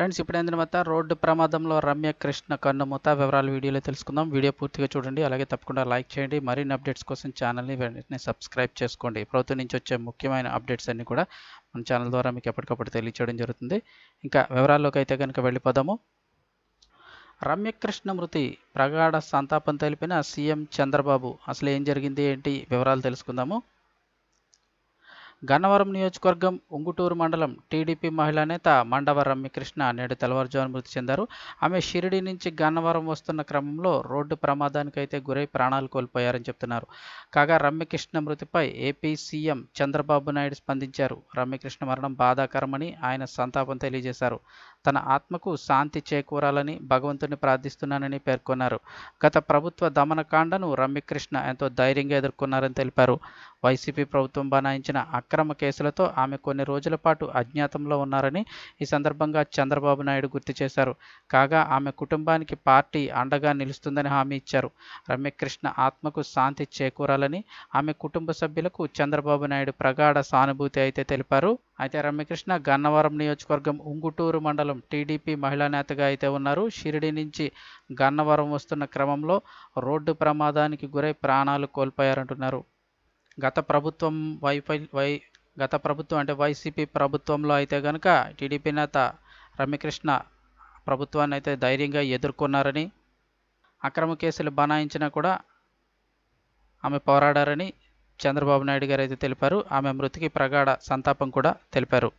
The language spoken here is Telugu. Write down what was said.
ఫ్రెండ్స్ ఇప్పుడు ఏందిన వద్ద రోడ్డు ప్రమాదంలో రమ్య కృష్ణ కన్నుమూత వివరాలు వీడియోలో తెలుసుకుందాం. వీడియో పూర్తిగా చూడండి అలాగే తప్పకుండా లైక్ చేయండి. మరిన్ని అప్డేట్స్ కోసం ఛానల్ని వెంటనే సబ్స్క్రైబ్ చేసుకోండి. ప్రభుత్వం నుంచి వచ్చే ముఖ్యమైన అప్డేట్స్ అన్నీ కూడా మన ఛానల్ ద్వారా మీకు ఎప్పటికప్పుడు తెలియచేయడం జరుగుతుంది. ఇంకా వివరాల్లోకి అయితే కనుక వెళ్ళిపోదాము. రమ్యకృష్ణ మృతి ప్రగాఢ సంతాపం తెలిపిన సీఎం చంద్రబాబు. అసలు ఏం జరిగింది ఏంటి? వివరాలు తెలుసుకుందాము. గన్నవరం నియోజకవర్గం ఉంగుటూరు మండలం టీడీపీ మహిళా నేత మండవ రమ్యకృష్ణ నేడు తెల్లవారుజామున మృతి చెందారు. ఆమె షిరిడి నుంచి గన్నవరం వస్తున్న క్రమంలో రోడ్డు ప్రమాదానికైతే గురై ప్రాణాలు కోల్పోయారని చెప్తున్నారు. కాగా రమ్యకృష్ణ మృతిపై ఏపీ సీఎం చంద్రబాబు నాయుడు స్పందించారు. రమ్యకృష్ణ మరణం బాధాకరమని ఆయన సంతాపం తెలియజేశారు. తన ఆత్మకు శాంతి చేకూరాలని భగవంతుని ప్రార్థిస్తున్నానని పేర్కొన్నారు. గత ప్రభుత్వ దమనకాండను రమ్యకృష్ణ ఎంతో ధైర్యంగా ఎదుర్కొన్నారని తెలిపారు. వైసీపీ ప్రభుత్వం బనాయించిన అక్రమ కేసులతో ఆమె కొన్ని రోజుల పాటు అజ్ఞాతంలో ఉన్నారని ఈ సందర్భంగా చంద్రబాబు నాయుడు గుర్తు చేశారు. కాగా ఆమె కుటుంబానికి పార్టీ అండగా నిలుస్తుందని హామీ ఇచ్చారు. రమ్యకృష్ణ ఆత్మకు శాంతి చేకూరాలని ఆమె కుటుంబ సభ్యులకు చంద్రబాబు నాయుడు ప్రగాఢ సానుభూతి అయితే తెలిపారు. అయితే రమ్యకృష్ణ గన్నవరం నియోజకవర్గం ఉంగుటూరు మండలం మండలం టీడీపీ మహిళా నేతగా అయితే ఉన్నారు. షిరిడి నుంచి గన్నవరం వస్తున్న క్రమంలో రోడ్డు ప్రమాదానికి గురై ప్రాణాలు కోల్పోయారంటున్నారు. గత ప్రభుత్వం వైఫై వై గత ప్రభుత్వం అంటే వైసీపీ ప్రభుత్వంలో అయితే కనుక టీడీపీ నేత రమ్యకృష్ణ ప్రభుత్వాన్ని అయితే ధైర్యంగా ఎదుర్కొన్నారని అక్రమ కేసులు బనాయించినా కూడా ఆమె పోరాడారని చంద్రబాబు నాయుడు గారు అయితే తెలిపారు. ఆమె మృతికి ప్రగాఢ సంతాపం కూడా తెలిపారు.